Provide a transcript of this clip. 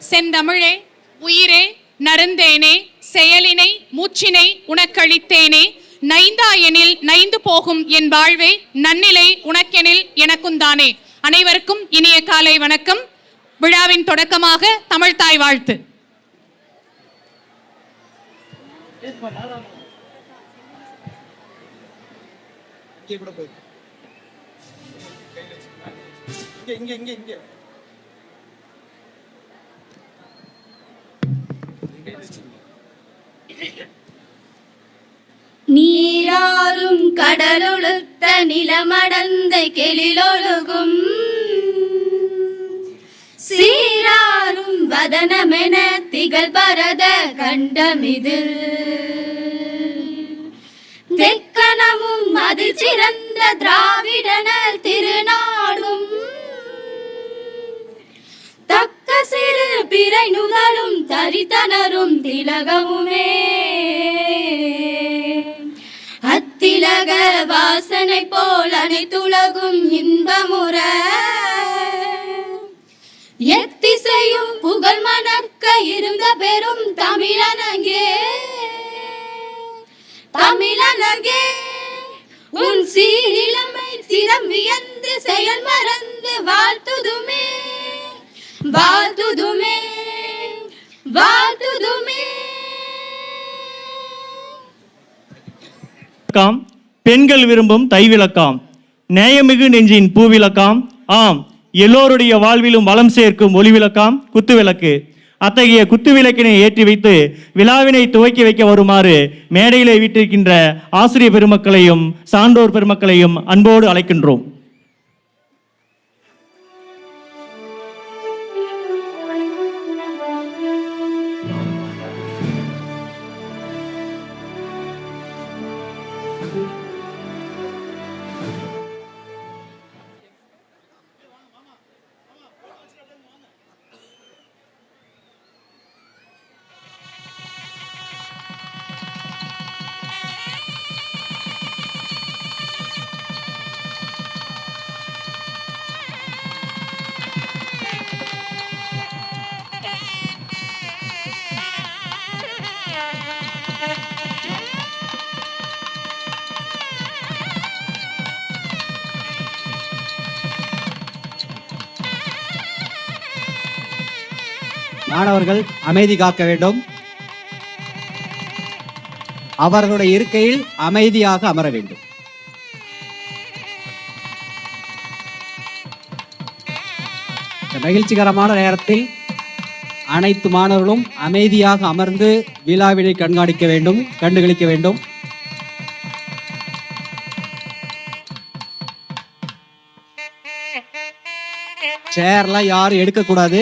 செந்தமிழே உயிரே நருந்தேனே செயலினை மூச்சினை உனக்களித்தேனே. நைந்தாயெனில் நைந்து போகும் என் வாழ்வே நன்னிலை உனக்கெனில் எனக்குந்தானே. அனைவருக்கும் இனிய காலை வணக்கம். விழாவின் தொடக்கமாக தமிழ்தாய் வாழ்த்து. இங்கே இங்க இங்க இங்க. நீராறும் கடலொழுத்த நிலமடந்த கெளிலொழுகும் சீராறும் வதனமென திகழ் பரத கண்டமிது. தெக்கணமும் அது சிறந்த திராவிடனர் திருநாடும் நுதலும் திலகமுமே அத்திலக வாசனை போல் அனைத்துலகும் இன்பமுற. எத்திசையும் புகழ் மணக்க இருந்த பெரும் தமிழனங்கே. தமிழனங்கே உன் சீரிழமை சிரம் வியந்து செயல் மறந்து வாழ்த்துதுமே வாழ்த்துதுமே. பூவிளக்காம் பெண்கள் விரும்பும் தைவிளக்காம் நேயமிகு நெஞ்சின் பூவிளக்காம் ஆம் எல்லோருடைய வாழ்விலும் வளம் சேர்க்கும் ஒளிவிளக்காம் குத்துவிளக்கு அத்தகைய குத்துவிளக்கினை ஏற்றி வைத்து விழாவினை துவக்கி வைக்க வருமாறு மேடையிலே வீட்டிருக்கின்ற ஆசிரியர் பெருமக்களையும் சான்றோர் பெருமக்களையும் அன்போடு அழைக்கின்றோம். மாணவர்கள் அமைதி காக்க வேண்டும். அவர்களுடைய இருக்கையில் அமைதியாக அமர வேண்டும். மகிழ்ச்சிகரமான நேரத்தில் அனைத்து மாணவர்களும் அமைதியாக அமர்ந்து விழாவினை கண்காணிக்க வேண்டும் கண்டுகளிக்க வேண்டும். சேர்லாம் யாரும் எடுக்கக்கூடாது.